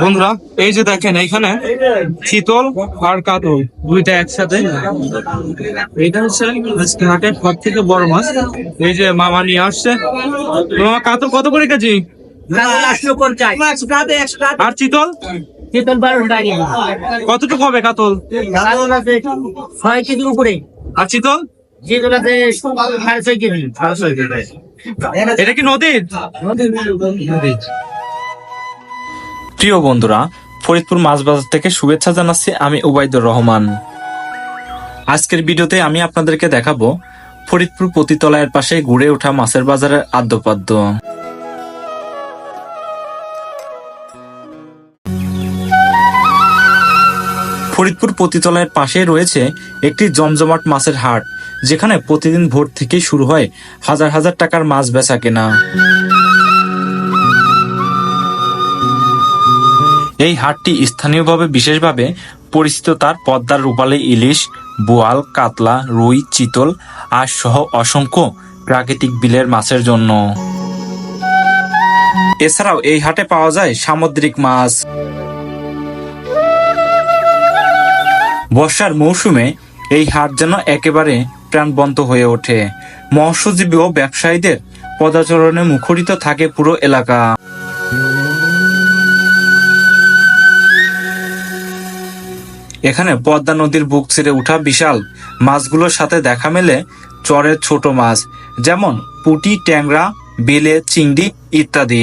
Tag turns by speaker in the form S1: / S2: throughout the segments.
S1: বন্ধুরা এই যে দেখেন এইখানে শীতল আর কাতল দুইটা একসাথে। এটা হচ্ছে আজকে হাটের সব থেকে বড় মাছ। এই যে মামা নিয়ে আসছে। মামা কাতল কত করে কেজি? আর চিতল কতটুকু হবে কাতল?
S2: ছয় কেজি উপরে।
S1: আর চিতল
S2: যেগুলো আছে সাড়ে ছয় কেজি।
S1: এটা কি নদীর।
S3: প্রিয় বন্ধুরা, ফরিদপুর মাছ বাজার থেকে শুভেচ্ছা জানাচ্ছি আমি উবাইদুর রহমান। আজকের ভিডিওতে আমি আপনাদেরকে দেখাবো ফরিদপুর পতিতলায়ের পাশে ঘুরে ওঠা মাছের বাজারের আদ্যপাদ্য। ফরিদপুর পতিতলায়ের পাশে রয়েছে একটি জমজমাট মাছের হাট, যেখানে প্রতিদিন ভোর থেকেই শুরু হয় হাজার হাজার টাকার মাছ বেচা কেনা। এই হাটটি স্থানীয়ভাবে বিশেষভাবে পরিচিত তার পদ্মার রূপালী ইলিশ, বোয়াল, কাতলা, রুই, চিতল আর সহ অসংখ্য প্রাকৃতিক বিলের মাছের জন্য। এছাড়াও এই হাটে পাওয়া যায় সামুদ্রিক মাছ। বর্ষার মৌসুমে এই হাট যেন একেবারে প্রাণবন্ত হয়ে ওঠে। মৎস্যজীবী ও ব্যবসায়ীদের পদাচরণে মুখরিত থাকে পুরো এলাকা। এখানে পদ্মা নদীর বুক ছেড়ে উঠা বিশাল মাছগুলোর সাথে দেখা মেলে চরের ছোট মাছ, যেমন পুটি, ট্যাংরা, বেলে, চিংড়ি ইত্যাদি।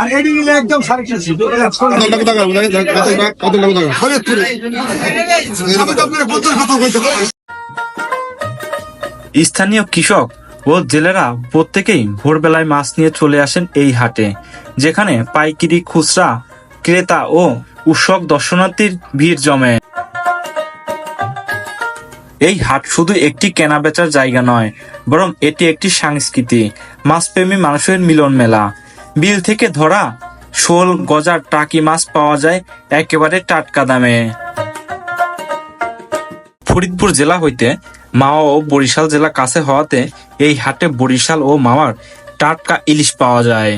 S4: আর
S3: স্থানীয় কৃষক ও জেলেরা প্রত্যেকেই ভোরবেলায় মাছ নিয়ে চলে আসেন এই হাটে, যেখানে পাইকিরি, খুচরা, ক্রেতা ও উৎসব দর্শনার্থীর ভিড় জমে। এই হাট শুধু একটি কেনা বেচার জায়গা নয়, বরং এটি একটি সংস্কৃতি মাছপ্রেমী মানুষের মিলন মেলা। বিল থেকে ধরা শোল, গজার, টাকি মাছ পাওয়া যায় একেবারে টাটকা দামে। ফরিদপুর জেলা হইতে মাওয়া ও বরিশাল জেলা কাছে হওয়াতে এই হাটে বরিশাল ও মাওয়ার টাটকা ইলিশ পাওয়া যায়।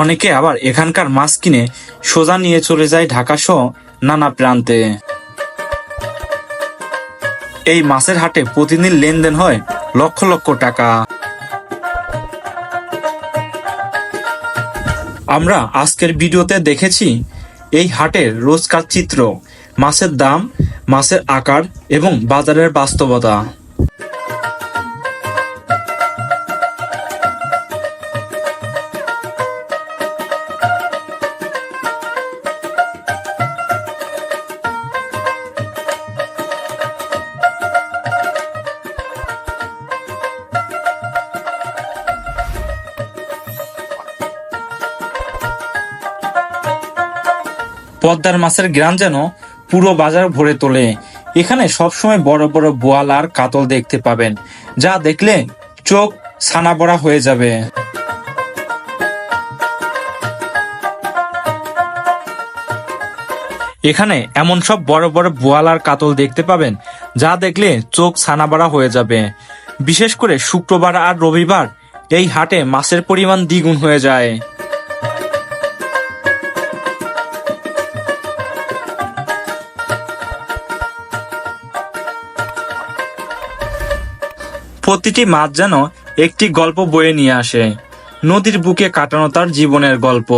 S3: অনেকে আবার এখানকার মাছ কিনে সোজা নিয়ে চলে যায় ঢাকা সহ নানা প্রান্তে। এই মাছের হাটে প্রতিদিন লেনদেন হয় লক্ষ লক্ষ টাকা। আমরা আজকের ভিডিওতে দেখেছি এই হাটের রোজকার চিত্র, মাছের দাম মাছের আকার এবং বাজারের বাস্তবতা। পদ্মার মাছের গ্রাম যেন পুরো বাজার ভরে তোলে। এখানে সবসময় বড় বড় বোয়াল আর কাতল দেখতে পাবেন। যা দেখলে চোখ ছানা বড়া হয়ে যাবে। এখানে এমন সব বড় বড় বোয়াল আর কাতল দেখতে পাবেন, যা দেখলে চোখ ছানাবাড়া হয়ে যাবে। বিশেষ করে শুক্রবার আর রবিবার এই হাটে মাছের পরিমাণ দ্বিগুণ হয়ে যায়। প্রতিটি মাছ যেন একটি গল্প বয়ে নিয়ে আসে। নদীর বুকে কাটানো তার জীবনের গল্প।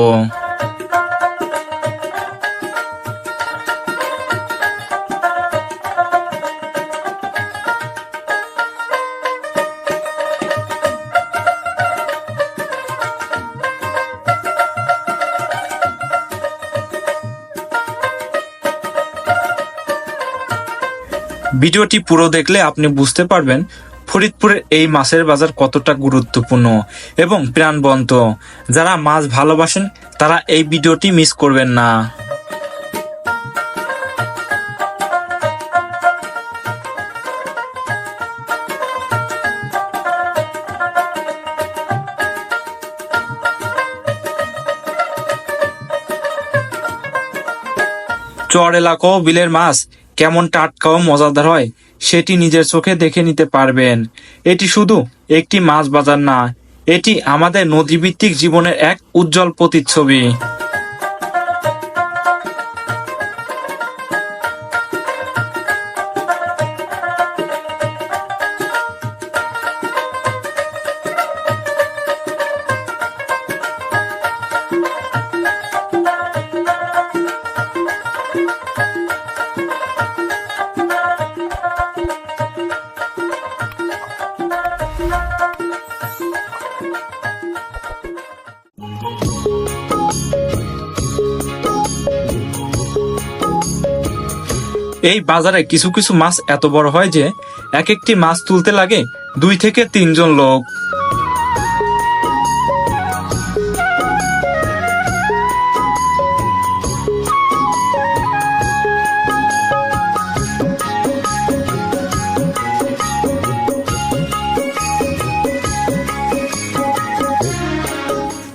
S3: ভিডিওটি পুরো দেখলে আপনি বুঝতে পারবেন ফরিদপুরের এই মাছের বাজার কতটা গুরুত্বপূর্ণ এবং প্রাণবন্ত? যারা মাছ ভালোবাসেন, তারা এই ভিডিওটি মিস করবেন না। চর এলাকা বিলের মাছ কেমন টাটকা ও মজাদার হয় সেটি নিজের চোখে দেখে নিতে পারবেন। এটি শুধু একটি মাছ বাজার না, এটি আমাদের নদীভিত্তিক জীবনের এক উজ্জ্বল প্রতিচ্ছবি। এই বাজারে কিছু কিছু মাছ এত বড় হয় যে এক একটি মাছ তুলতে লাগে দুই থেকে তিনজন লোক।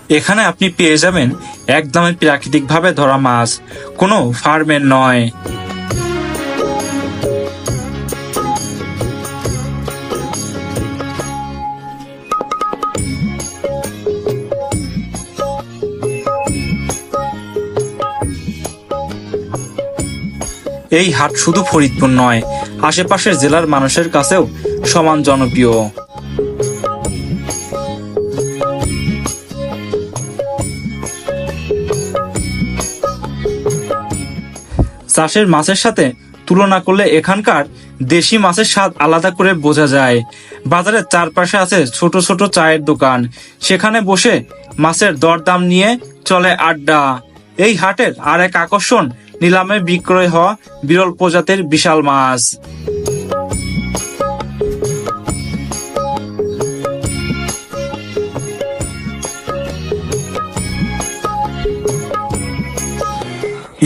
S3: এখানে আপনি পেয়ে যাবেন একদমই প্রাকৃতিকভাবে ধরা মাছ। কোনো ফার্মের নয়। এই হাট শুধু ফরিদপুর নয়, আশেপাশের জেলার মানুষের কাছেও সমান জনপ্রিয়। চাষের মাছের সাথে তুলনা করলে এখানকার দেশি মাছের স্বাদ আলাদা করে বোঝা যায়। বাজারের চারপাশে আছে ছোট ছোট চায়ের দোকান। সেখানে বসে মাছের দরদাম নিয়ে চলে আড্ডা। এই হাটের আর এক আকর্ষণ নিলামে বিক্রয় হওয়া বিরল প্রজাতির বিশাল মাছ।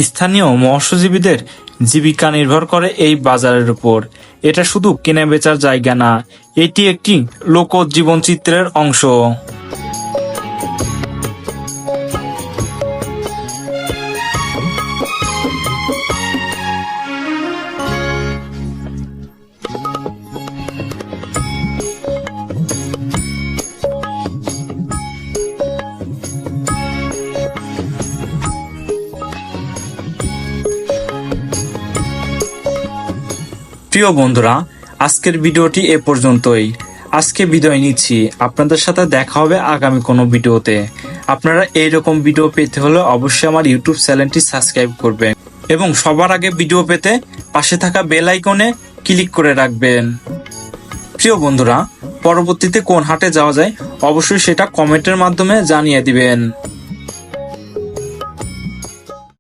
S3: স্থানীয় মৎস্যজীবীদের জীবিকা নির্ভর করে এই বাজারের উপর। এটা শুধু কেনা বেচার জায়গা না, এটি একটি লোক জীবনচিত্রের অংশ। প্রিয় বন্ধুরা, আজকের ভিডিওটি এ পর্যন্তই। আজকে বিদায় নিচ্ছি। আপনাদের সাথে দেখা হবে আগামী কোনো ভিডিওতে। আপনারা এইরকম ভিডিও পেতে হলে অবশ্যই আমার ইউটিউব চ্যানেলটি সাবস্ক্রাইব করবেন এবং সবার আগে ভিডিও পেতে পাশে থাকা বেল আইকনে ক্লিক করে রাখবেন। প্রিয় বন্ধুরা, পরবর্তীতে কোন হাটে যাওয়া যায় অবশ্যই সেটা কমেন্টের মাধ্যমে জানিয়ে দিবেন।